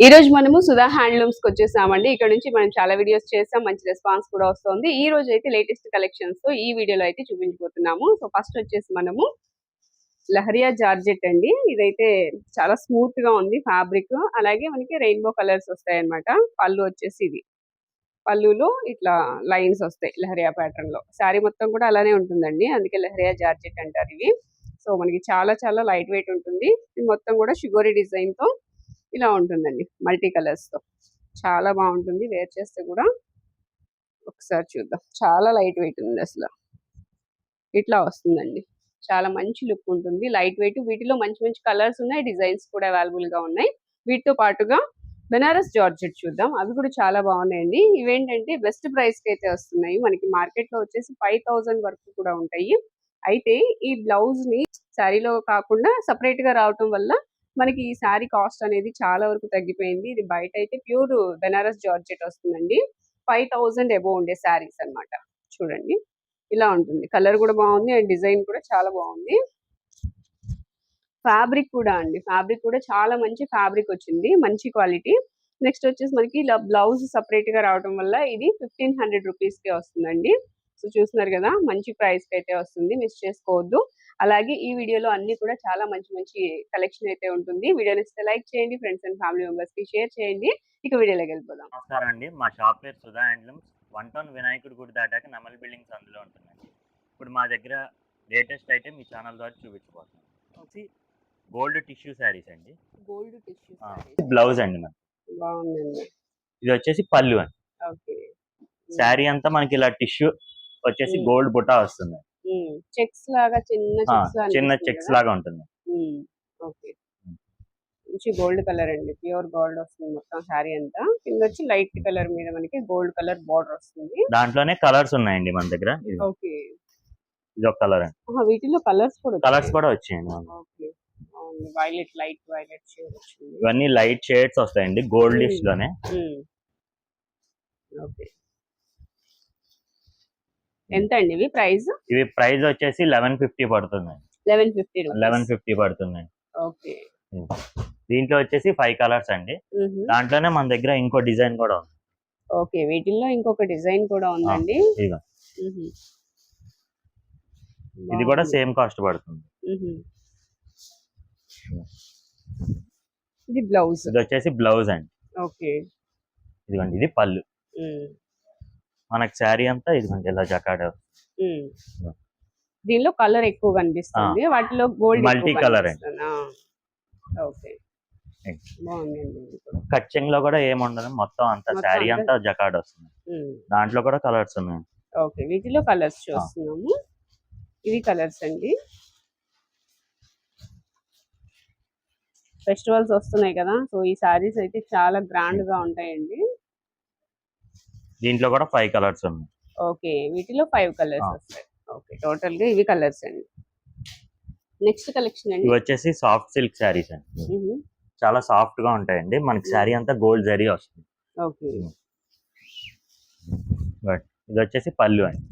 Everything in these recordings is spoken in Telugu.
ఈ రోజు మనము సుధా హ్యాండ్లూమ్స్కి వచ్చేసామండి. ఇక్కడ నుంచి మనం చాలా వీడియోస్ చేసాం మంచి రెస్పాన్స్ కూడా వస్తుంది. ఈ రోజు అయితే లేటెస్ట్ కలెక్షన్స్తో ఈ వీడియోలో అయితే చూపించబోతున్నాము. సో ఫస్ట్ వచ్చేసి మనము లహరియా జార్జెట్ అండి. ఇదైతే చాలా స్మూత్గా ఉంది ఫ్యాబ్రిక్ అలాగే మనకి రెయిన్బో కలర్స్ వస్తాయి అనమాట పళ్ళు వచ్చేసి ఇది. పళ్ళులో ఇట్లా లైన్స్ వస్తాయి లహరియా ప్యాటర్న్లో. శారీ మొత్తం కూడా అలానే ఉంటుందండి. అందుకే లహరియా జార్జెట్ అంటారు ఇవి. సో మనకి చాలా చాలా లైట్ వెయిట్ ఉంటుంది. ఇది మొత్తం కూడా షుగోరీ డిజైన్తో ఇలా ఉంటుందండి. మల్టీ కలర్స్తో. చాలా బాగుంటుంది. వేర్ చేస్తే కూడా ఒకసారి చూద్దాం. చాలా లైట్ వెయిట్ ఉంది అసలు. ఇట్లా వస్తుందండి. చాలా మంచి లుక్ ఉంటుంది. లైట్ వెయిట్ వీటిలో మంచి మంచి కలర్స్ ఉన్నాయి. డిజైన్స్ కూడా అవైలబుల్గా ఉన్నాయి. వీటితో పాటుగా బెనారస్ జార్జెట్ చూద్దాం. అవి కూడా చాలా బాగున్నాయండి. ఇవేంటంటే బెస్ట్ ప్రైస్కి అయితే వస్తున్నాయి. మనకి మార్కెట్లో వచ్చేసి ఫైవ్ థౌసండ్ వరకు కూడా ఉంటాయి. అయితే ఈ బ్లౌజ్ని శారీలో కాకుండా సపరేట్గా రావటం వల్ల మనకి ఈ శారీ కాస్ట్ అనేది చాలా వరకు తగ్గిపోయింది. ఇది బయట అయితే ప్యూర్ బెనారస్ జార్జెట్ వస్తుందండి. ఫైవ్ థౌసండ్ ఎబో ఉండే శారీస్ అన్నమాట. చూడండి. ఇలా ఉంటుంది. కలర్ కూడా బాగుంది అండ్ డిజైన్ కూడా చాలా బాగుంది. ఫ్యాబ్రిక్ కూడా అండి. ఫ్యాబ్రిక్ కూడా చాలా మంచి ఫ్యాబ్రిక్ వచ్చింది. మంచి క్వాలిటీ. నెక్స్ట్ వచ్చేసి మనకి ఇలా బ్లౌజ్ సపరేట్గా రావడం వల్ల ఇది ఫిఫ్టీన్ హండ్రెడ్ రూపీస్కే వస్తుందండి. సో చూస్తున్నారు కదా మంచి ప్రైస్కి అయితే వస్తుంది. మిస్ చేసుకోవద్దు. అలాగే ఈ వీడియోలో అన్ని కూడా చాలా మంచి మంచి కలెక్షన్ అయితే ఉంటుంది. వీడియోని ఇస్తే లైక్ చేయండి ఫ్రెండ్స్ అండ్ ఫ్యామిలీ మెంబర్స్కి షేర్ చేయండి. ఇక వీడియోలోకి వెళ్ళిపోదాం. నమస్కారం అండి. మా షాప్ పేరు సుధా హ్యాండ్లూమ్స్ వన్ టౌన్ వినాయకుడి గుడి దాటాక నమల్ బిల్డింగ్స్ అందులో ఉంటుందండి. ఇప్పుడు మా దగ్గర లేటెస్ట్ ఐటెం మీ ఛానల్ ద్వారా చూపించబోతున్నాం. గోల్డ్ టిష్యూ శారీస్ అండి. గోల్డ్ టిష్యూ బ్లౌజ్ అండి మనకి బాగుందండి. ఇది వచ్చేసి పళ్ళు అండి. ఓకే. శారీ అంతా మనకి ఇలా టిష్యూ వచ్చేసి. గోల్డ్ బుటా వస్తుంది. చెక్స్ లాగా చిన్న చెక్స్ చిన్న చెక్స్ లాగా ఉంటుంది. ఓకే. మంచి గోల్డ్ కలర్ అండి. ప్యూర్ గోల్డ్ వస్తుంది మొత్తం శారీ అంతా. కింద వచ్చి లైట్ కలర్ మీద మనకి గోల్డ్ కలర్ బార్డర్ వస్తుంది. దాంట్లోనే కలర్స్ ఉన్నాయండి మన దగ్గర. ఓకే. ఇది ఒక కలర్. అండి వీటిలో కలర్స్ కూడా కలర్స్ కూడా వచ్చాయండి. Okay. Violet light violet shade ఇవన్నీ లైట్ షేడ్స్ వస్తాయండి. గోల్డ్. లిస్ట్లోనే. ఓకే. ఎంత అండి ఇవి ప్రైస్? ఇవి ప్రైస్ వచ్చేసి లెవెన్ ఫిఫ్టీ పడుతుంది. లెవెన్ ఫిఫ్టీ లెవెన్ ఫిఫ్టీ పడుతుంది. ఓకే. దీంట్లో వచ్చేసి ఫైవ్ కలర్స్ అండి. దాంట్లోనే మన దగ్గర ఇంకో డిజైన్ కూడా ఉంది. ఓకే. వీటిల్లో ఇంకొక డిజైన్ కూడా ఉందండి. ఇది కూడా. సేమ్ కాస్ట్ పడుతుంది. ఇది బ్లౌజ్. ఇది వచ్చేసి బ్లౌజ్ అండి. ఓకే. ఇదిగోండి ఇది పళ్ళు. మనకి శారీ అంతా ఇదిగోండి ఇలా జకాడ్. దీనిలో కలర్ ఎక్కువ కనిపిస్తుంది. వాటిలో గోల్డ్ colour అండి. ఓకే. ఇది. కచ్చింగ్లో కూడా ఏముండదు మొత్తం అంతా శారీ అంతా- జకాడ్ వస్తుంది. దాంట్లో కూడా కలర్స్ ఉన్నాయి. ఓకే వీటిలో కలర్స్ చూస్తున్నాము. ఇవి కలర్స్ అండి. ఫెస్టివల్స్ వస్తున్నాయి కదా సో ఈ సారీస్ అయితే చాలా గ్రాండ్గా ఉంటాయండి. దీంట్లో కూడా ఫైవ్ కలర్స్ ఉన్నాయి. ఓకే వీటిలో ఫైవ్ కలర్స్. వస్తాయి. ఓకే టోటల్గా ఇవి కలర్స్ అండి. నెక్స్ట్ కలెక్షన్ అండి. ఇవి వచ్చేసి సాఫ్ట్ సిల్క్ శారీస్ అండి. చాలా సాఫ్ట్గా ఉంటాయండి. మనకి శారీ అంతా గోల్డ్ జరీ వస్తుంది. ఓకే. ఇది వచ్చేసి పళ్ళు అండి.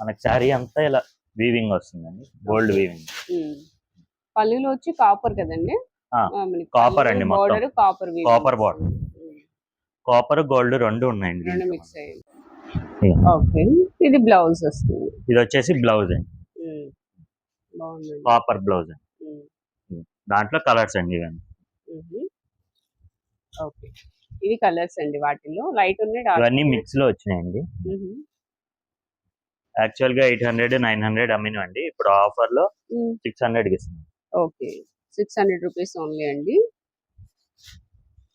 మనకి శారీ అంతా ఇలా వీవింగ్ వస్తుందండి. Gold weaving. పళ్ళులో వచ్చి కాపర్ కదండి? copper అండి. Border copper Copper border. Copper gold రెండు ఉన్నాయండి రెండు. మిక్స్ అయ్యింది. ఓకే. ఇది బ్లౌజ్ వస్తుంది. ఇది వచ్చేసి బ్లౌజ్. అండి కాపర్ బ్లౌజ్. అండి. దాంట్లో కలర్స్ అండి ఇవన్నీ. ఓకే. ఇవి కలర్స్ అండి వాటిలో లైట్ ఉన్నాయి ఇవన్నీ. మిక్స్లో వచ్చినాయండి. యాక్చువల్గా ఎయిట్ హండ్రెడ్ నైన్ హండ్రెడ్ అమ్మినవండి ఇప్పుడు ఆఫర్లో. సిక్స్ హండ్రెడ్కి ఇస్తున్నాం. Okay. Six hundred rupees only అండి.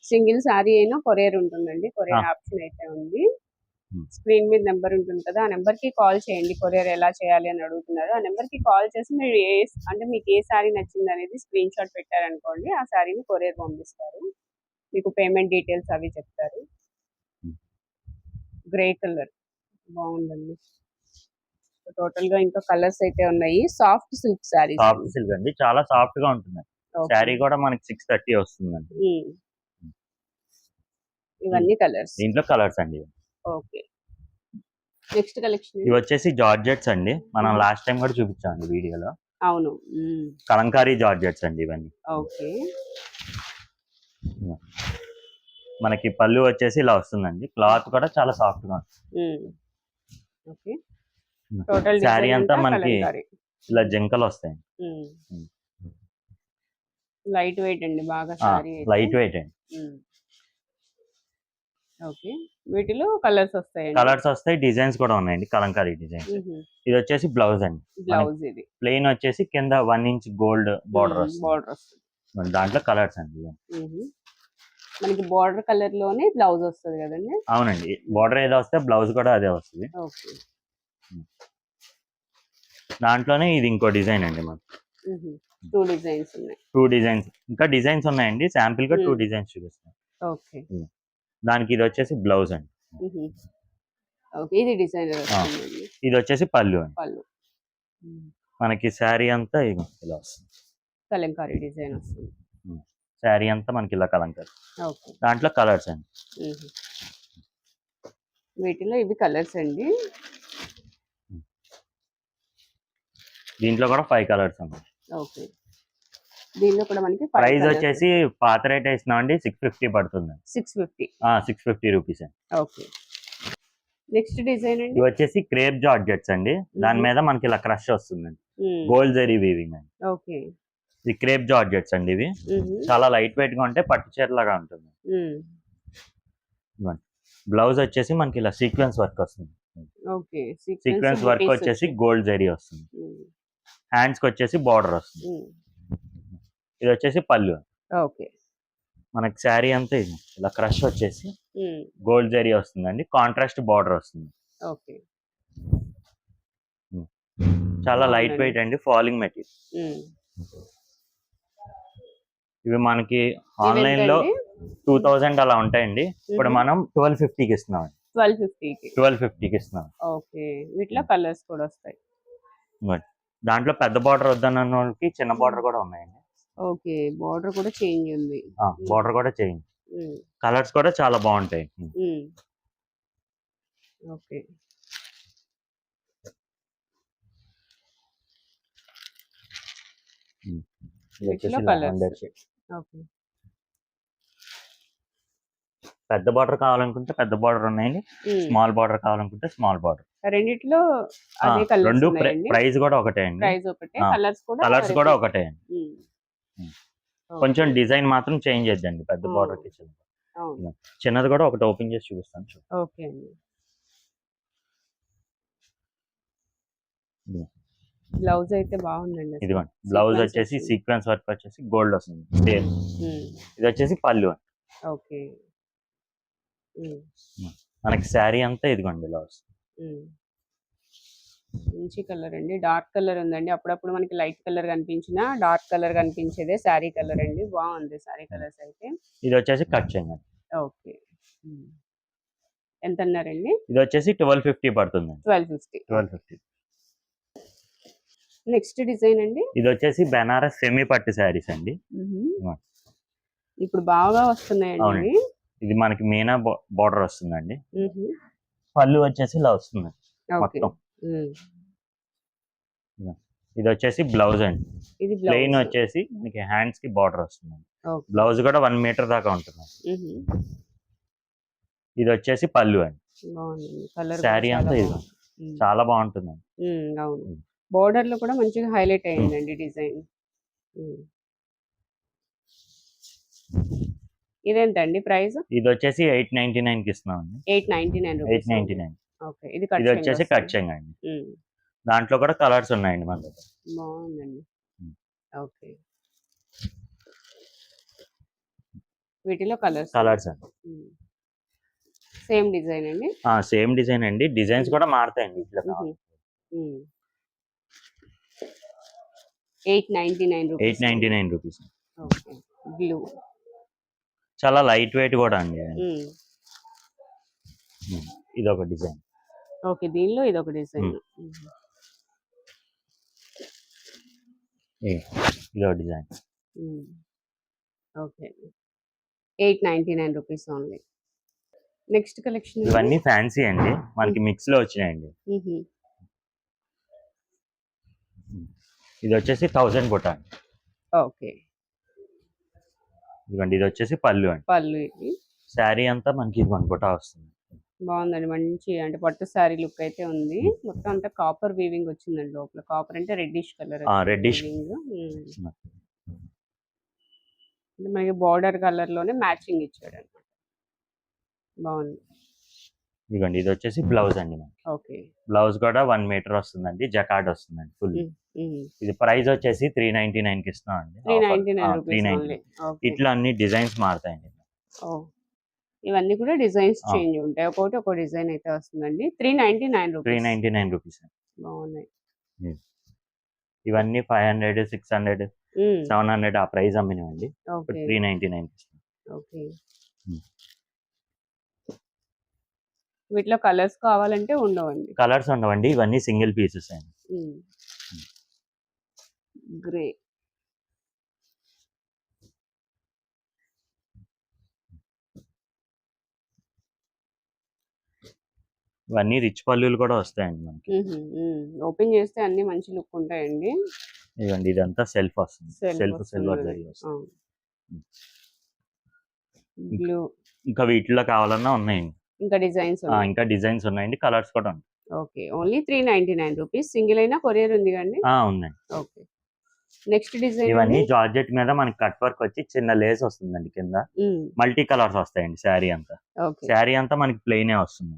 సింగిల్ శారీ అయినా కొరియర్ ఉంటుందండి. కొరియర్ ఆప్షన్ అయితే ఉంది. స్క్రీన్ మీద నెంబర్ ఉంటుంది కదా ఆ నెంబర్కి కాల్ చేయండి. కొరియర్ ఎలా చేయాలి అని అడుగుతున్నారు. ఆ నెంబర్కి కాల్ చేసి మీరు ఏ అంటే మీకు ఏ శారీ నచ్చింది అనేది స్క్రీన్ షాట్ పెట్టారనుకోండి ఆ శారీని కొరియర్ పంపిస్తారు. మీకు పేమెంట్ డీటెయిల్స్ అవి చెప్తారు. Grey colour. బాగుందండి. టోటల్గా ఇంకా కలర్స్ అయితే ఉన్నాయి. Soft silk sari soft silk అండి. చాలా సాఫ్ట్గా ఉంటుంది శారీ కూడా మనకి సిక్స్ థర్టీ వస్తుందండి. ఇవన్నీ కలర్స్. దీంట్లో కలర్స్ అండి. ఓకే. నెక్స్ట్ కలెక్షన్ ఇవి వచ్చేసి జార్జెట్స్ అండి. మనం. లాస్ట్ టైం కూడా చూపించామండి వీడియోలో. అవును. కలంకారీ జార్జెట్స్ అండి ఇవన్నీ. ఓకే. మనకి పళ్ళు వచ్చేసి ఇలా వస్తుందండి. క్లాత్ కూడా చాలా సాఫ్ట్గా ఉంటుంది. శారీ అంతా మనకి ఇలా జింకలు వస్తాయి. లైట్ వెయిట్ అండి బాగా లైట్ వెయిట్ అండి. ఓకే. వీటిలో కలర్స్ వస్తాయండి. కలర్స్ వస్తాయి డిజైన్స్ కూడా ఉన్నాయండి కలంకారీ డిజైన్ ఇది వచ్చేసి బ్లౌజ్ అండి. బ్లౌజ్ ఇది. ప్లెయిన్ వచ్చేసి కింద వన్ ఇంచ్ గోల్డ్ బార్డర్ వస్తుంది. బార్డర్ వస్తుంది. దాంట్లో కలర్స్ అండి. మనకి బార్డర్ కలర్లోనే బ్లౌజ్ వస్తుంది కదండి? అవునండి. బార్డర్ ఏదో వస్తే బ్లౌజ్ కూడా అదే వస్తుంది. దాంట్లోనే ఇది ఇంకో డిజైన్ అండి మనకి టూ డిజైన్స్ ఉన్నాయి. Two designs. ఇంకా డిజైన్స్ ఉన్నాయండి. శాంపిల్గా టూ. డిజైన్స్ చూపిస్తాను ఓకే. దానికి ఇది వచ్చేసి బ్లౌజ్ అండి. ఓకే ఇది డిజైన్ ఇది వచ్చేసి పళ్ళు అండి. పళ్ళు. మనకి శారీ అంతా ఇలా వస్తుంది. కలంకారీ డిజైన్ వస్తుంది. శారీ అంతా మనకి ఇలా కలంకారీ. దాంట్లో కలర్స్ అండి. వీటిలో ఇవి కలర్స్ అండి. దీంట్లో కూడా ఫైవ్ కలర్స్ ఉన్నాయి ఓకే. దీనిలో కూడా మనకి ప్రైస్ వచ్చేసి పాత రేట్ వేసినాం అండి సిక్స్ ఫిఫ్టీ పడుతుంది. Six fifty six fifty rupees అండి ఓకే. నెక్స్ట్ డిజైన్ అండి? వచ్చేసి క్రేప్ జార్జెట్స్ అండి. దాని. మీద మనకి ఇలా క్రష్ వస్తుందండి. గోల్డ్ జరీ వీవింగ్ అండి. ఓకే. ఇది క్రేప్ జార్జెట్స్ అండి ఇవి. చాలా లైట్ వెయిట్గా ఉంటాయి పట్టు చీర లాగా ఉంటుంది. బ్లౌజ్ వచ్చేసి మనకి ఇలా సీక్వెన్స్ వర్క్ వస్తుంది. ఓకే. సీక్వెన్స్ వర్క్ వచ్చేసి. గోల్డ్ జరీ వస్తుంది. హ్యాండ్స్కి వచ్చేసి బార్డర్ వస్తుంది. ఇది వచ్చేసి పళ్ళు. ఓకే. మనకి శారీ అంతా ఇది. ఇలా క్రష్ వచ్చేసి. గోల్డ్ జరీ వస్తుందండి. కాంట్రాస్ట్ బార్డర్ వస్తుంది. ఓకే. చాలా లైట్. వెయిట్ అండి ఫాలింగ్ మెటీరియల్. ఇవి మనకి ఆన్లైన్లో టూ థౌజండ్ అలా ఉంటాయండి. ఇప్పుడు మనం ట్వెల్వ్ ఫిఫ్టీకి ఇస్తున్నాం ట్వెల్వ్ ఫిఫ్టీకి. ట్వెల్వ్ ఫిఫ్టీకి ఇస్తున్నాం. ఓకే. వీటిలో కలర్స్ కూడా వస్తాయి. దాంట్లో పెద్ద బార్డర్ వద్దన్న వాళ్ళకి చిన్న బార్డర్ కూడా ఉన్నాయండి. ఓకే. బార్డర్ కూడా చేంజ్ ఉంది. బార్డర్ కూడా చేంజ్. కలర్స్ కూడా చాలా బాగుంటాయి. ఓకే. ఇది వచ్చేసి వీటిలో ఇలా colours. 100 shades. ఓకే. పెద్ద బార్డర్ కావాలనుకుంటే పెద్ద బార్డర్ ఉన్నాయండి. స్మాల్ బార్డర్ కావాలనుకుంటే స్మాల్ బార్డర్. రెండిట్లో రెండు ప్రైస్ కూడా ఒకటే అండి. కలర్స్ కూడా. ఒకటే. అండి. కొంచెం డిజైన్ మాత్రం చేంజ్ చేద్దండి పెద్ద. బార్డర్కి చిన్నది కూడా ఒకటి ఓపెన్ చేసి చూపిస్తాను చూడండి. ఓకే అండి. బ్లౌజ్ అయితే బాగుందండి. ఇదిగోండి బ్లౌజ్ వచ్చేసి. సీక్వెన్స్ వర్క్ వచ్చేసి గోల్డ్ వస్తుంది మ్మ్. ఇది వచ్చేసి పళ్ళు అండి. ఓకే. మనకి శారీ అంతా ఇదిగోండి ఇలా వస్తుంది మ్మ్. మంచి కలర్ అండి. డార్క్ కలర్ ఉందండి. అప్పుడప్పుడు మనకి లైట్ కలర్ కనిపించిన డార్క్ కలర్ కనిపించేదే శారీ కలర్ అండి. బాగుంది శారీ కలర్స్ అయితే. ఇది వచ్చేసి కట్ చేయండి. ఓకే. ఎంత అన్నారండి ఇది వచ్చేసి ట్వెల్వ్ ఫిఫ్టీ పడుతుంది twelve fifty. Twelve fifty. Next design అండి? ఇది వచ్చేసి బెనారస్ సెమీ పట్టు శారీస్ అండి. ఇప్పుడు బాగా వస్తున్నాయండి. ఇది మనకి మీనా బార్డర్ వస్తుందండి. పళ్ళు వచ్చేసి ఇలా వస్తుంది. మొత్తం. ఇది వచ్చేసి బ్లౌజ్ అండి. ఇది ప్లెయిన్ వచ్చేసి మీకు హ్యాండ్స్కి బార్డర్ వస్తుంది. బ్లౌజ్ కూడా వన్ మీటర్ దాకా ఉంటుంది. ఇది వచ్చేసి పళ్ళు అండి. శారీ అంతా ఇది. చాలా బాగుంటుందండి. అవును. మ్మ్. బోర్డర్లో కూడా మంచిగా హైలైట్ అయ్యిందండి డిజైన్. ఇదేంటండి ప్రైస్? ఇది వచ్చేసి ఎయిట్ నైన్టీ నైన్కి ఇస్తున్నాం అండి eight ninety nine eight ninety nine. ఇది వచ్చేసి కట్ అండి. దాంట్లో కూడా కలర్స్ ఉన్నాయండి మన దగ్గర. బాగుందండి. ఓకే. వీటిలో కలర్స్ కలర్స్ అండి. సేమ్ డిజైన్ అండి? సేమ్ డిజైన్ అండి. డిజైన్స్ కూడా మారుతాయండి ఇట్లా. Eight ninety nine eight ninety nine rupees. Okay. Blue. చాలా లైట్ వెయిట్ కూడా అండి. ఇది ఒక డిజైన్. ఓకే. దీనిలో ఇది ఒక డిజైన్ ఇది design. Okay. Eight ninety nine rupees only. Next collection ఇవన్నీ ఫ్యాన్సీ అండి. మనకి మిక్స్లో వచ్చినాయండి. ఇది వచ్చేసి థౌజండ్ అండి. ఓకే. ఇదిగోండి ఇది వచ్చేసి పళ్ళు అండి. పళ్ళు ఇది శారీ అంతా మనకి ఇది బుటా వస్తుంది. బాగుందండి. మంచి అంటే పట్టు శారీ లుక్ అయితే ఉంది. మొత్తం అంతా కాపర్ వీవింగ్ వచ్చిందండి లోపల. కాపర్ అంటే రెడ్డిష్ కలర్ reddish. మనకి బార్డర్ కలర్లోనే మ్యాచింగ్ ఇచ్చాడు అనమాట బాగుంది. ఇదిగోండి ఇది వచ్చేసి బ్లౌజ్ అండి ఓకే. బ్లౌజ్ కూడా వన్ మీటర్ వస్తుందండి. జకార్డ్ వస్తుందండి ఫుల్. ఇది ప్రైస్ వచ్చేసి త్రీ నైన్టీ నైన్కి ఇస్తున్నాం అండి. త్రీ నైన్టీ ఇట్లా అన్ని డిజైన్స్ మారుతాయండి. ఇవన్నీ కూడా డిజైన్స్. చేంజ్ ఉంటాయి. ఒక్కొక్కటి ఒక డిజైన్ అయితే వస్తుందండి. Three ninety nine three rupees ninety nine rupees. బాగున్నాయి. ఇవన్నీ five hundred six hundred seven hundred ఆ price అమ్మినవండి. Three ninety nine okay. వీటిలో కలర్స్ కావాలంటే ఉండవండి. కలర్స్ ఉండవండి. ఇవన్నీ సింగిల్ పీసెస్ అండి. గ్రే. ఇవన్నీ రిచ్ పల్లులు కూడా వస్తాయండి మనకి. ఓపెన్ చేస్తే అన్ని మంచి లుక్ ఉంటాయండి. ఇవ్వండి ఇదంతా సెల్ఫ్ వస్తుంది. సెల్ఫ్ సిల్వర్ వస్తుంది. జరీ వస్తుంది బ్లూ. ఇంకా వీటిలో కావాలన్నా ఉన్నాయండి. ఇంకా డిజైన్స్ ఇంకా డిజైన్స్ ఉన్నాయండి కలర్స్ కూడా ఉన్నాయి okay. Only three ninety nine rupees. Single అయినా కొరియర్ ఉంది కండి ఉందండి. ఓకే. నెక్స్ట్ డిజైన్ ఇవన్నీ జార్జెట్ మీద మనకి కట్ వర్క్ వచ్చి చిన్న లేస్ వస్తుందండి కింద. మల్టీ కలర్స్ వస్తాయండి శారీ అంతా. శారీ అంతా మనకి ప్లెయినే వస్తుంది.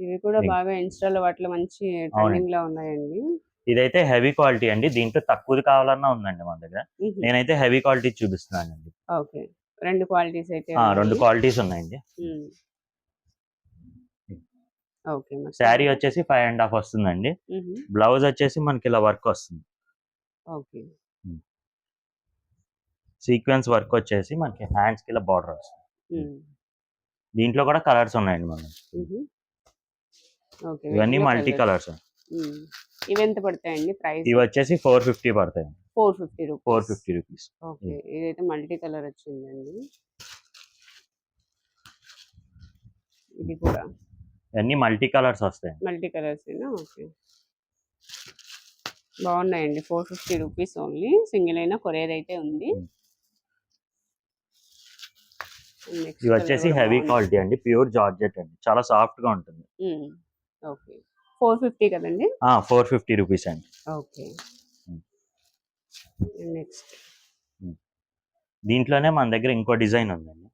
ఇవి కూడా బాగా ఇన్స్టాలో వాటిలో మంచి ట్రెండింగ్లో ఉన్నాయండి. ఇదైతే హెవీ క్వాలిటీ అండి. దీంట్లో తక్కువది కావాలన్నా ఉందండి మన దగ్గర. నేనైతే హెవీ క్వాలిటీ చూపిస్తున్నానండి. ఓకే. రెండు క్వాలిటీస్ అయితే. రెండు క్వాలిటీస్ ఉన్నాయండి. ఓకే. శారీ వచ్చేసి ఫైవ్ అండ్ హాఫ్ వస్తుందండి. బ్లౌజ్ వచ్చేసి మనకి ఇలా వర్క్ వస్తుంది. ఓకే. సీక్వెన్స్ వర్క్ వచ్చేసి మనకి హ్యాండ్స్కి ఇలా బార్డర్ వస్తుంది. దీంట్లో కూడా కలర్స్ ఉన్నాయండి మనం ఇవన్నీ మల్టీ. కలర్స్. ఇవి ఎంత పడతాయండి ప్రైస్? ఇవి వచ్చేసి ఫోర్ ఫిఫ్టీ పడతాయి. Four fifty rupees. Four fifty rupees. Okay. ఇదైతే మల్టీ కలర్ వచ్చిందండి. ఇది కూడా. ఇవన్నీ మల్టీ కలర్స్ వస్తాయి. Multi colours okay. బాగున్నాయండి. Four fifty rupees only. Single అయినా కొరియర్ అయితే ఉంది. ఇవి వచ్చేసి హెవీ. క్వాలిటీ అండి. ప్యూర్ జార్జెట్ అండి. చాలా సాఫ్ట్గా ఉంటుంది. ఓకే. ఫోర్ ఫిఫ్టీ కదండి? ఫోర్ ఫిఫ్టీ రూపీస్ అండి. ఓకే. నెక్స్ట్. దీంట్లోనే మన దగ్గర ఇంకో డిజైన్ ఉందండి.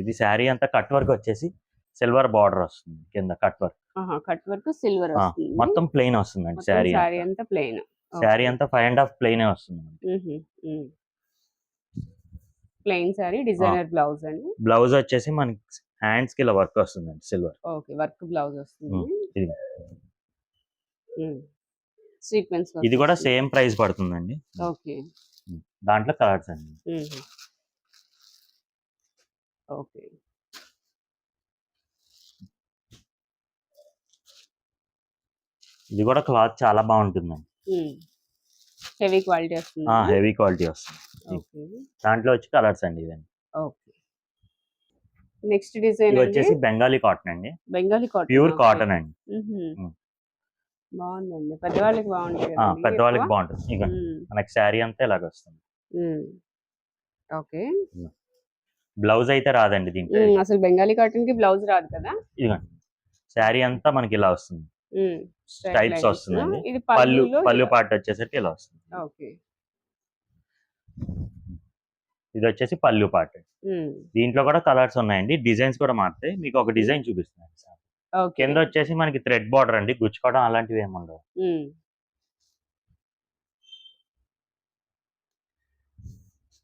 ఇది శారీ అంతా కట్ వర్క్ వచ్చేసి సిల్వర్ బార్డర్ వస్తుంది. కింద cut work. Cut work silver మొత్తం ప్లెయిన్ వస్తుందండి శారీ శారీ అంతా. ప్లెయిన్. శారీ అంతా ఫైవ్ అండ్ హాఫ్ ప్లెయిన్ వస్తుంది ప్లెయిన్ శారీ డిజైనర్ బ్లౌజ్ అండి. బ్లౌజ్ వచ్చేసి మనకి హ్యాండ్స్కి ఇలా వర్క్ వస్తుందండి సిల్వర్. ఓకే వర్క్ బ్లౌజ్ వస్తుంది. ఇది సీక్వెన్స్ ఇది కూడా సేమ్ ప్రైస్ పడుతుందండి. ఓకే. దాంట్లో కలర్స్ అండి. ఓకే. ఇది కూడా క్లాత్ చాలా బాగుంటుందండి. హెవీ క్వాలిటీ వస్తుంది హెవీ క్వాలిటీ వస్తుంది. దాంట్లో వచ్చి కలర్స్ అండి ఇవన్నీ. ఓకే. నెక్స్ట్ డిజైన్ వచ్చేసి బెంగాలీ కాటన్ అండి. బెంగాలీ కాటన్. ప్యూర్ కాటన్ అండి. బాగుందండి. పెద్దవాళ్ళకి కదండి పెద్దవాళ్ళకి? బాగుంటుంది. ఇక మనకి శారీ అంతా ఇలాగ వస్తుంది. ఓకే. బ్లౌజ్ అయితే రాదండి దీంట్లో అసలు బెంగాలీ కాటన్కి బ్లౌజ్ రాదు కదా? ఇదిగోండి. శారీ అంతా మనకి ఇలా వస్తుంది. Lines. వస్తుందండి. ఇది పళ్ళు పళ్ళు పాట వచ్చేసరికి ఇలా వస్తుంది. ఓకే. ఇది వచ్చేసి పళ్ళు పాట. దీంట్లో కూడా కలర్స్ ఉన్నాయండి. డిజైన్స్ కూడా మారుతాయి. మీకు ఒక డిజైన్ చూపిస్తున్నాను సార్. కింద వచ్చేసి మనకి థ్రెడ్ బార్డర్ అండి. గుచ్చుకోవడం అలాంటివి ఏమి ఉండవు.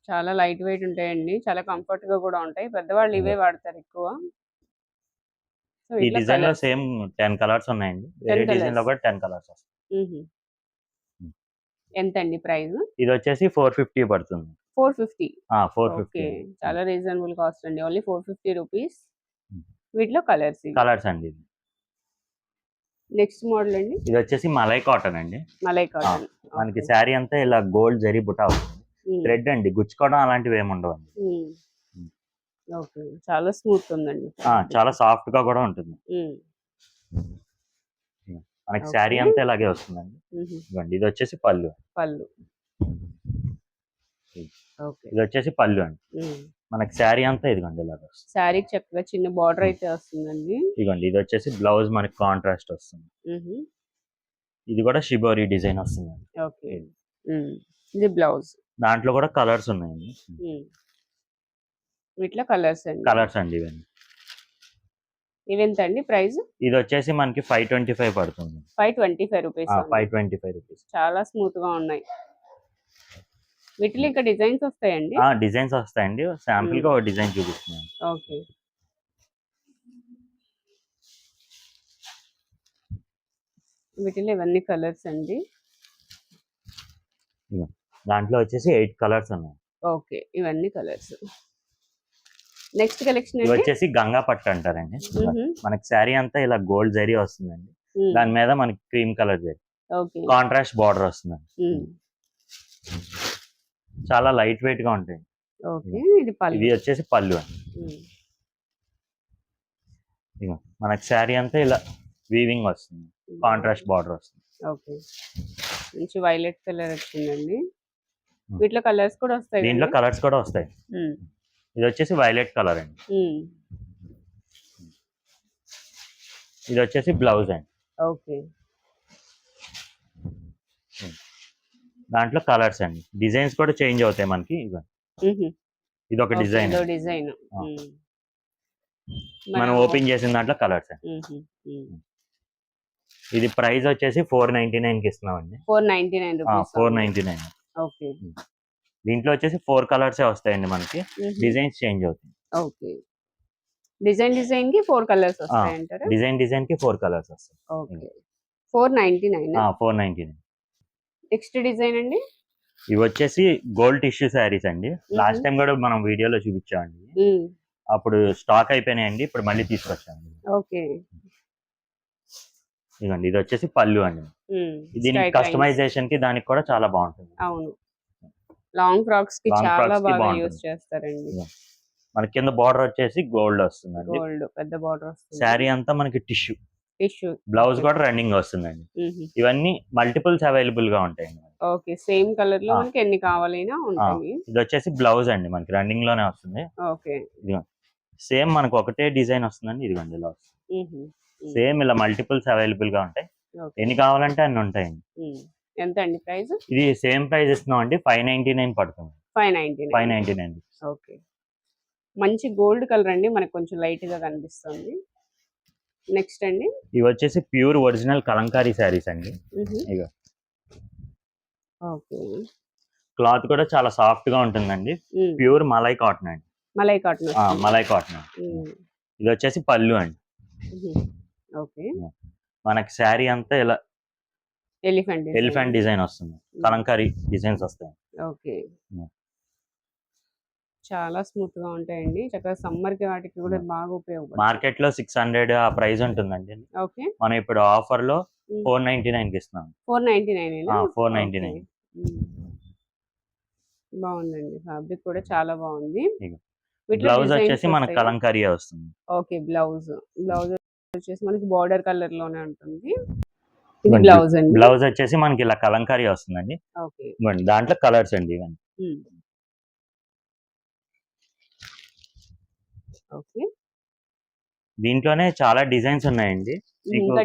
చాలా లైట్ వెయిట్ ఉంటాయండి. చాలా కంఫర్ట్గా కూడా ఉంటాయి. పెద్దవాళ్ళు ఇవే వాడతారు ఎక్కువ. ఈ డిజైన్లో. సేమ్ టెన్ కలర్స్ ఉన్నాయండి. వేరే డిజైన్లో. కూడా టెన్ కలర్స్ వస్తాయి. ఎంత అండి ప్రైస్ ఇది వచ్చేసి ఫోర్ ఫిఫ్టీ పడుతుంది. Four fifty. Four fifty. చాలా రీజనబుల్ కాస్ట్ అండి. Only four fifty rupees. వీటిలో కలర్స్ కలర్స్ అండి ఇది. నెక్స్ట్ మోడల్ అండి? ఇది వచ్చేసి మలై కాటన్ అండి. మలై కాటన్. మనకి శారీ అంతా ఇలా గోల్డ్ జరీ బుటా వస్తుంది. థ్రెడ్ అండి. గుచ్చుకోవడం అలాంటివి ఏమి ఉండవు ఓకే. చాలా స్మూత్ ఉందండి చాలా సాఫ్ట్గా కూడా ఉంటుంది. మనకి. శారీ అంతా ఇలాగే వస్తుందండి. ఇవ్వండి ఇది వచ్చేసి పళ్ళు. పళ్ళు. ఓకే. ఇది వచ్చేసి పళ్ళు అండి. మనకి శారీ అంతా ఇదిగోండి ఇలాగ శారీకి చక్కగా చిన్న బార్డర్ అయితే వస్తుందండి. ఇదిగోండి ఇది వచ్చేసి బ్లౌజ్ మనకి కాంట్రాస్ట్ వస్తుంది. ఇది కూడా షిబోరి డిజైన్ వస్తుంది ఓకే. ఇది. బ్లౌజ్. దాంట్లో కూడా కలర్స్ ఉన్నాయండి. వీటిలో కలర్స్ అండి. కలర్స్ అండి ఇవన్నీ. ఇవెంత అండి ప్రైస్? ఇది వచ్చేసి మనకి ఫైవ్ ట్వంటీ ఫైవ్ పడుతుంది. Five twenty five rupees five twenty five rupees. చాలా స్మూత్గా ఉన్నాయి. వీటిలో ఇంకా డిజైన్స్ వస్తాయండి? డిజైన్స్ వస్తాయండి. శాంపుల్గా ఒక డిజైన్ చూపిస్తున్నాను. ఓకే. వీటిలో ఇవన్నీ కలర్స్ అండి. దాంట్లో వచ్చేసి ఎయిట్ కలర్స్ ఉన్నాయి. ఓకే ఇవన్నీ కలర్స్. నెక్స్ట్ కలెక్షన్ వచ్చేసి గంగా పట్టు అంటారండి. మనకి శారీ అంతా ఇలా గోల్డ్ జరీ వస్తుందండి. దాని మీద మనకి cream colour zari. Contrast border వస్తుందండి. చాలా లైట్ వెయిట్గా ఉంటాయి. ఓకే. ఇది వచ్చేసి పళ్ళు అండి. మనకి శారీ అంతా ఇలా వీవింగ్ వస్తుంది. కాంట్రాస్ట్ బార్డర్ వస్తుంది. ఓకే. మంచి వైలెట్ కలర్ వచ్చిందండి. వీటిలో కలర్స్ కూడా వస్తాయి దీంట్లో? కలర్స్ కూడా వస్తాయి. ఇది వచ్చేసి వైలెట్ కలర్ అండి. ఇది వచ్చేసి బ్లౌజ్ అండి. ఓకే. దాంట్లో కలర్స్ అండి. డిజైన్స్ కూడా చేంజ్ అవుతాయి మనకి. ఇది ఒక డిజైన్. డిజైన్. మనం ఓపెన్ చేసిన దాంట్లో కలర్స్ అండి. ఇది ప్రైస్ వచ్చేసి ఫోర్ నైన్టీ నైన్కి ఇస్తున్నామండి. Four ninety nine four ninety nine okay. దీంట్లో వచ్చేసి ఫోర్ కలర్స్ వస్తాయండి మనకి. డిజైన్స్ చేంజ్ అవుతాయి. ఓకే. డిజైన్ డిజైన్కి ఫోర్ కలర్స్ వస్తాయంటారా? డిజైన్ డిజైన్కి ఫోర్ కలర్స్ వస్తాయి. Okay. Four ninety nine four ninety nine. Next design అండి? ఇవి వచ్చేసి గోల్డ్ టిష్యూ శారీస్ అండి. లాస్ట్ టైం కూడా మనం వీడియోలో చూపించామండి. అప్పుడు స్టాక్ అయిపోయినాయండి. ఇప్పుడు మళ్ళీ తీసుకొచ్చామండి. ఓకే. ఇదిగోండి ఇది వచ్చేసి పళ్ళు అండి. దీనికి. కస్టమైజేషన్కి దానికి కూడా చాలా బాగుంటుంది. అవును. లాంగ్ ఫ్రాక్స్కి చాలా బాగా. యూస్ చేస్తారండి. మన కింద బార్డర్ వచ్చేసి గోల్డ్ వస్తుందండి. గోల్డ్ పెద్ద బార్డర్ వస్తుంది. శారీ అంతా మనకి టిష్యూ. టిష్యూ. బ్లౌజ్ కూడా రన్నింగ్ వస్తుందండి. ఇవన్నీ మల్టిపుల్స్ అవైలబుల్గా ఉంటాయండి ఓకే సేమ్ కలర్లో. మనకి ఎన్ని కావాలైనా ఉంటాయి. ఇది వచ్చేసి బ్లౌజ్ అండి మనకి రన్నింగ్లోనే వస్తుంది. ఓకే. సేమ్ మనకు ఒకటే డిజైన్ వస్తుందండి ఇదిగోండి ఇలా వస్తుంది. సేమ్ ఇలా మల్టిపుల్స్ అవైలబుల్గా ఉంటాయి ఎన్ని కావాలంటే అన్ని ఉంటాయండి. ఎంత అండి ప్రైస్? ఇది సేమ్ ప్రైస్ ఇస్తున్నాం అండి ఫైవ్ నైన్టీ నైన్ పడుతుంది. Five ninety five ninety nine. Okay. మంచి గోల్డ్ కలర్ అండి. మనకు కొంచెం లైట్గా కనిపిస్తుంది. నెక్స్ట్ అండి. ఇవి వచ్చేసి ప్యూర్ ఒరిజినల్ కలంకారీ శారీస్ అండి. ఓకే. క్లాత్ కూడా చాలా సాఫ్ట్గా ఉంటుందండి ప్యూర్ మలై కాటన్ అండి. Malai cotton malai cotton. ఇది వచ్చేసి పళ్ళు అండి. ఓకే. మనకి శారీ అంతా ఇలా ఎలిఫెంట్ ఎలిఫెంట్ డిజైన్ వస్తుంది. కలంకారీ డిజైన్స్ వస్తాయి. ఓకే. Yeah. చాలా స్మూత్గా ఉంటాయండి. చక్కగా సమ్మర్కి వాటికి కూడా బాగా ఉపయోగపడుతుంది మార్కెట్లో సిక్స్ హండ్రెడ్ ఆ ప్రైస్ ఉంటుందండి. ఓకే. మనం ఇప్పుడు ఆఫర్లో. ఫోర్ నైన్టీ నైన్కి ఇస్తున్నాం. Four ninety nine four ninety nine. బాగుందండి. ఫ్యాబ్రిక్ కూడా చాలా బాగుంది. బ్లౌజ్ వచ్చేసి మనకి? కలంకారీ వస్తుంది. ఓకే. బ్లౌజ్. బ్లౌజ్ వచ్చేసి మనకి బార్డర్ కలర్లోనే ఉంటుంది. బ్లౌజ్ అండి. బ్లౌజ్ వచ్చేసి మనకి ఇలా కలంకారీ వస్తుందండి. ఇదిగోండి, దాంట్లో కలర్స్ అండి ఇవన్నీ. దీంట్లోనే చాలా డిజైన్స్ ఉన్నాయండి.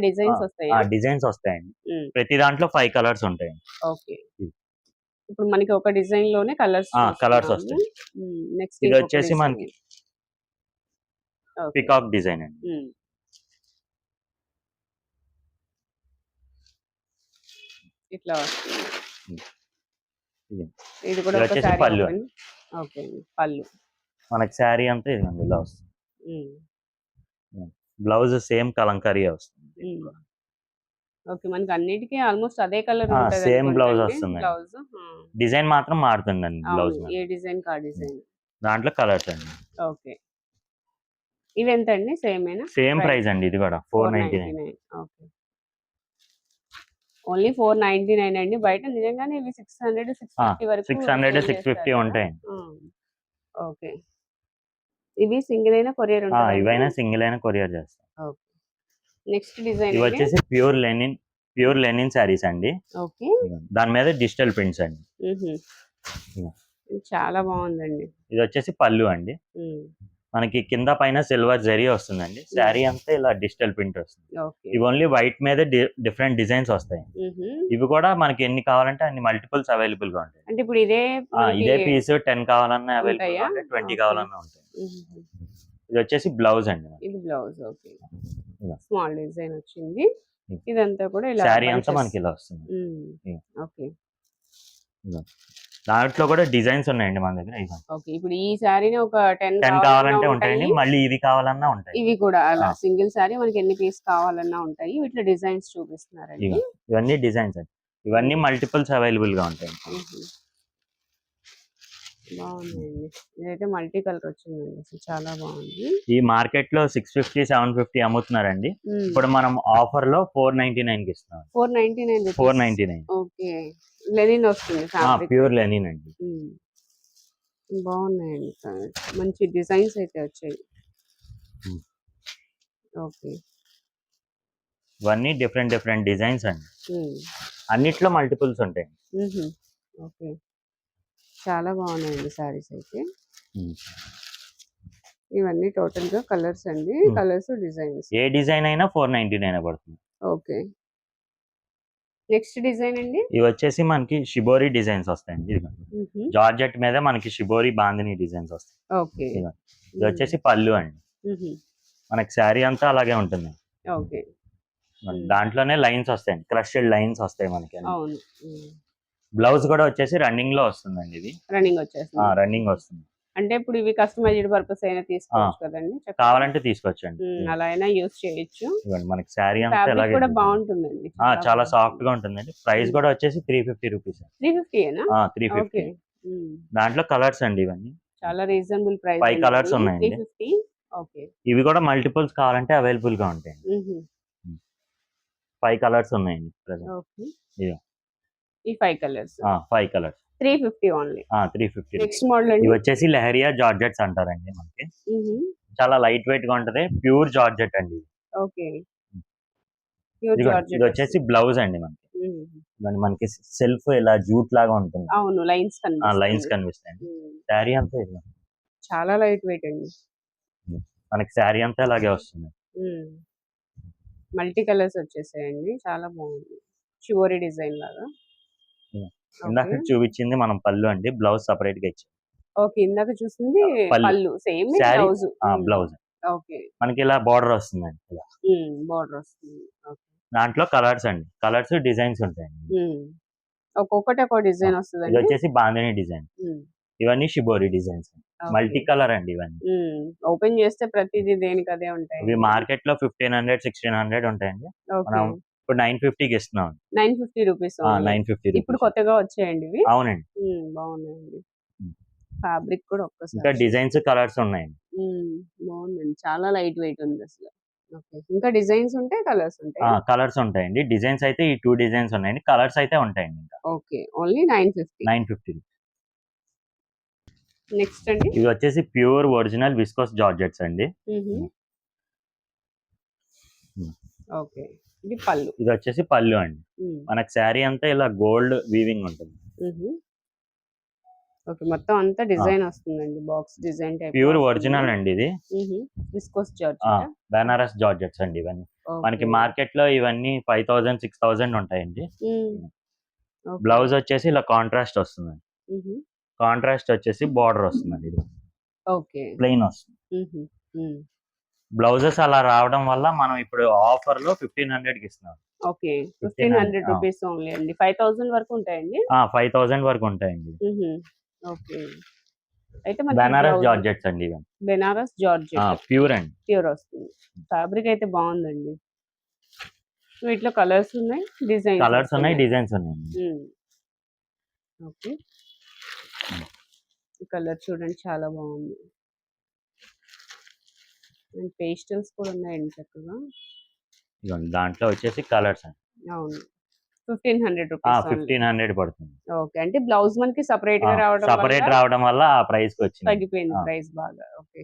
డిజైన్స్ ఆ వస్తాయా? డిజైన్స్ వస్తాయండి. ప్రతి దాంట్లో ఫైవ్ కలర్స్ ఉంటాయండి. ఓకే. ఇప్పుడు మనకి ఒక డిజైన్లోనే కలర్స్ colours వస్తాయి. నెక్స్ట్ ఇది వచ్చేసి మనకి పికాక్ డిజైన్ అండి. ఇట్లా వస్తుంది. ఇది. ఇది కూడా ఇది ఒక వచ్చేసి సారీ పళ్ళు. ఓకే పళ్ళు. మనకి శారీ అంతా ఇలా వస్తుంది. ఉమ్. బ్లౌజ్ సేమ్ కలంకారీ వస్తుంది. ఓకే. మనకి అన్నిటికీ ఆల్మోస్ట్ అదే కలర్ అనుకుంటా అండి. వస్తుందండి. బ్లౌజ్. డిజైన్ మాత్రం మారుతుందండి బ్లౌజ్ ఏ డిజైన్ కా డిజైన్. దాంట్లో కలర్స్ అండి. ఓకే. ఇవి ఎంత అండి సేమ్ సేమ్. ప్రైస్ అండి ఇది కూడా. Four ninety nine. Okay. Only four ninety nine అండి. బయట నిజంగానే ఇవి సిక్స్ హండ్రెడ్ సిక్స్ ఫిఫ్టీ వరకు సిక్స్ హండ్రెడ్ సిక్స్ ఫిఫ్టీ? ఆ, ఓకే. ఇవి సింగిల్ అయినా కొరియర్ ఇవైనా సింగిల్ అయినా కొరియర్ చేస్తాం నెక్స్ట్ డిజైన్ ఇవి వచ్చేసి pure linen pure linen saris అండి. ఓకే. దాని మీద డిజిటల్ ప్రింట్స్ అండి. చాలా బాగుందండి. ఇది వచ్చేసి పళ్ళు అండి. మనకి కింద పైన సిల్వర్ జరీ వస్తుందండి. శారీ అంతా ఇలా డిజిటల్ ప్రింట్ వస్తుంది. ఇవి ఓన్లీ వైట్ మీద డిఫరెంట్ డిజైన్స్ వస్తాయి. ఇవి కూడా మనకి ఎన్ని కావాలంటే అన్ని మల్టిపుల్స్ అవైలబుల్గా ఉంటాయి. అంటే ఇప్పుడు ఇదే ఇదే పీస్ టెన్ కావాలన్నా అవైలబుల్ ట్వంటీ. కావాలన్నా ఉంటాయి. ఇది వచ్చేసి బ్లౌజ్ అండి ఇది బ్లౌజ్ ఓకే. స్మాల్ డిజైన్ వచ్చింది. ఇదంతా కూడా ఇలా శారీ అంతా. మనకి ఇలా వస్తుంది. ఓకే. దాంట్లో కూడా డిజైన్స్ ఉన్నాయండి మన దగ్గర ఓకే ఇప్పుడు ఈ శారీని ఒక టెన్ టెన్ కావాలంటే ఉంటాయండి మళ్ళీ ఇవి కావాలన్నా ఉంటాయి. ఇవి కూడా అలా. సింగిల్ శారీ మనకి ఎన్ని పీస్ కావాలన్నా ఉంటాయి. వీటిలో డిజైన్స్ చూపిస్తున్నారండి. ఇవి. ఇవన్నీ డిజైన్స్ అండి. ఇవన్నీ మల్టిపుల్స్ అవైలబుల్గా ఉంటాయి. బాగుందండి ఇదైతే మల్టీ కలర్ వచ్చిందండి. అసలు చాలా బాగుంది. ఈ మార్కెట్లో సిక్స్ ఫిఫ్టీ సెవెన్ ఫిఫ్టీ అమ్ముతున్నారండి. ఇప్పుడు మనం ఆఫర్లో ఫోర్ నైన్టీ నైన్కి ఇస్తున్నాం four ninety nine four ninety nine. Okay. Linen వస్తుంది ప్యూర్ లెనిన్ అండి. బాగున్నాయండి మంచి డిజైన్స్ అయితే వచ్చాయి. ఓకే. ఇవన్నీ డిఫరెంట్ డిఫరెంట్ డిజైన్స్ అండి. అన్నిట్లో మల్టిపుల్స్ ఉంటాయి. ఓకే. చాలా బాగున్నాయండి సారీస్ అయితే. ఇవన్నీ టోటల్గా కలర్స్ అండి. Colours designs. ఏ డిజైన్ అయినా ఫోర్ నైన్టీ నైన్ పడుతుంది. ఓకే. నెక్స్ట్ డిజైన్ అండి? ఇవి వచ్చేసి మనకి షిబోరి డిజైన్స్ వస్తాయండి. మ్హూ. జార్జెట్ మీద మనకి షిబోరి బాందిని డిజైన్స్ వస్తాయి. ఓకే. ఇది వచ్చేసి పళ్ళు అండి. మనకి శారీ అంతా అలాగే ఉంటుంది. ఓకే. దాంట్లోనే లైన్స్ వస్తాయండి. క్రషెడ్ లైన్స్ వస్తాయి మనకి అవును. బ్లౌజ్ కూడా వచ్చేసి రన్నింగ్లో వస్తుందండి ఇది. రన్నింగ్ వచ్చేస్తుంది. రన్నింగ్ వస్తుంది. అంటే ఇప్పుడు ఇవి కస్టమైజ్డ్ పర్పస్ అయినా తీసుకోవచ్చు కదండి. కావాలంటే తీసుకోవచ్చండి అలా అయినా యూస్ చేయొచ్చు. మనకి శారీ అంతా కూడా. బాగుంటుందండి. చాలా సాఫ్ట్గా ఉంటుందండి. ప్రైస్. కూడా వచ్చేసి త్రీ ఫిఫ్టీ రూపీస్ త్రీ ఫిఫ్టీనా త్రీ ఫిఫ్టీ దాంట్లో కలర్స్ అండి ఇవన్నీ. చాలా reasonable price. Three fifty okay. ఇవి కూడా మల్టిపుల్స్ కావాలంటే అవైలబుల్గా ఉంటాయి. ఫైవ్ కలర్స్ ఉన్నాయండి present. ఈ five colours five colours three fifty only three fifty next model అండి. వచ్చేసి లెహరియా జార్జెట్స్ అంటారండి మనకి. చాలా లైట్ వెయిట్గా ఉంటది. ప్యూర్ జార్జెట్ అండి ఇది. ఓకే. ప్యూర్ ఇదిగోండి, జార్జెట్ ఇది వచ్చేసి బ్లౌజ్ అండి మనకి. మనకి సెల్ఫ్ ఇలా జూట్ లాగా ఉంటుంది. అవును లైన్స్ లైన్స్ కనిపిస్తాయండి. శారీ అంతా ఇలా చాలా లైట్ వెయిట్ అండి. మనకి శారీ అంతా ఇలాగే వస్తుంది. మల్టీ కలర్స్ వచ్చేసాయండి. చాలా బాగుంది. షివోరీ డిజైన్ లాగా. ఇందాక చూపించింది మనం పళ్ళు అండి. బ్లౌజ్ సపరేట్గా ఇచ్చాం. ఓకే. ఇందాక చూసింది పళ్ళు. Same blouse. బ్లౌజ్. ఓకే. మనకి ఇలా బార్డర్ వస్తుందండి ఇలా. బార్డర్ వస్తుంది. దాంట్లో కలర్స్ అండి. కలర్స్ డిజైన్స్ ఉంటాయండి. ఒక్కొక్కటి ఒక డిజైన్ ఇది వస్తుందండి వచ్చేసి బాందిని డిజైన్. ఇవన్నీ షిబోరి డిజైన్స్. మల్టీ కలర్ అండి ఇవన్నీ. ఓపెన్ చేస్తే ప్రతిదీ దేనికి అదే ఉంటాయి ఇవి మార్కెట్లో ఫిఫ్టీన్ హండ్రెడ్ సిక్స్టీన్ హండ్రెడ్ ఉంటాయండి. మనం ఇప్పుడు నైన్ ఫిఫ్టీకి ఇస్తున్నాం nine fifty rupees nine fifty ఇప్పుడు కొత్తగా వచ్చాయండి ఇవి. అవునండి. బాగున్నాయండి. ఫ్యాబ్రిక్ కూడా ఇంకా ఒక్కసారి డిజైన్స్ కలర్స్ ఉన్నాయండి. బాగుందండి. చాలా లైట్ వెయిట్ ఉంది అసలు. ఇంకా డిజైన్స్ ఉంటాయి కలర్స్ ఉంటాయి? కలర్స్ ఉంటాయండి. డిజైన్స్ అయితే ఈ టూ డిజైన్స్ ఉన్నాయండి. కలర్స్ అయితే ఉంటాయండి ఇంకా. Okay. Only nine fifty. Nine fifty next అండి. ఇవి వచ్చేసి ప్యూర్ ఒరిజినల్ విస్కోస్ జార్జెట్స్ అండి. ఓకే. ఇది పళ్ళు. ఇది వచ్చేసి పళ్ళు అండి. మనకి శారీ అంతా ఇలా గోల్డ్ వీవింగ్ ఉంటుంది. ఓకే మొత్తం అంతా డిజైన్ వస్తుందండి box design type pure original అండి ఇది. విస్కోస్ జార్జ్ బెనారస్ జార్జెట్స్ అండి ఇవన్నీ. మనకి మార్కెట్లో ఇవన్నీ ఫైవ్ థౌసండ్ సిక్స్ థౌసండ్ ఉంటాయండి. బ్లౌజ్ వచ్చేసి ఇలా కాంట్రాస్ట్ వస్తుందండి. కాంట్రాస్ట్ వచ్చేసి బార్డర్ వస్తుందండి ఇది. ఓకే. ప్లెయిన్ వస్తుంది. బ్లౌజెస్ అలా రావడం వల్ల మనం ఇప్పుడు ఆఫర్లో ఫిఫ్టీన్ హండ్రెడ్కి ఇస్తున్నాం. Okay. Fifteen hundred. Rupees only అండి. ఫైవ్ థౌసండ్ వరకు ఉంటాయండి? ఫైవ్ థౌసండ్ వరకు ఉంటాయండి. ఓకే. అయితే బెనారస్ జార్జెట్స్ అండి బెనారస్ జార్జ్ ప్యూర్ అండి. ప్యూర్ వస్తుంది. ఫ్యాబ్రిక్ అయితే బాగుందండి. వీటిలో కలర్స్ ఉన్నాయి? డిజైన్ కలర్స్ ఉన్నాయి డిజైన్స్ ఉన్నాయండి. ఓకే. కలర్ చూడండి చాలా బాగుంది. అండ్ పేస్టల్స్ కూడా ఉన్నాయండి చక్కగా. ఇదిగోండి, దాంట్లో వచ్చేసి కలర్స్ అండి. అవును. Fifteen hundred rupees fifteen hundred పడుతుంది. ఓకే. అంటే బ్లౌజ్ మనకి సపరేట్గా రావడం సపరేట్ రావడం వల్ల ఆ ప్రైస్కి వచ్చింది. తగ్గిపోయింది. ప్రైస్ బాగా. ఓకే.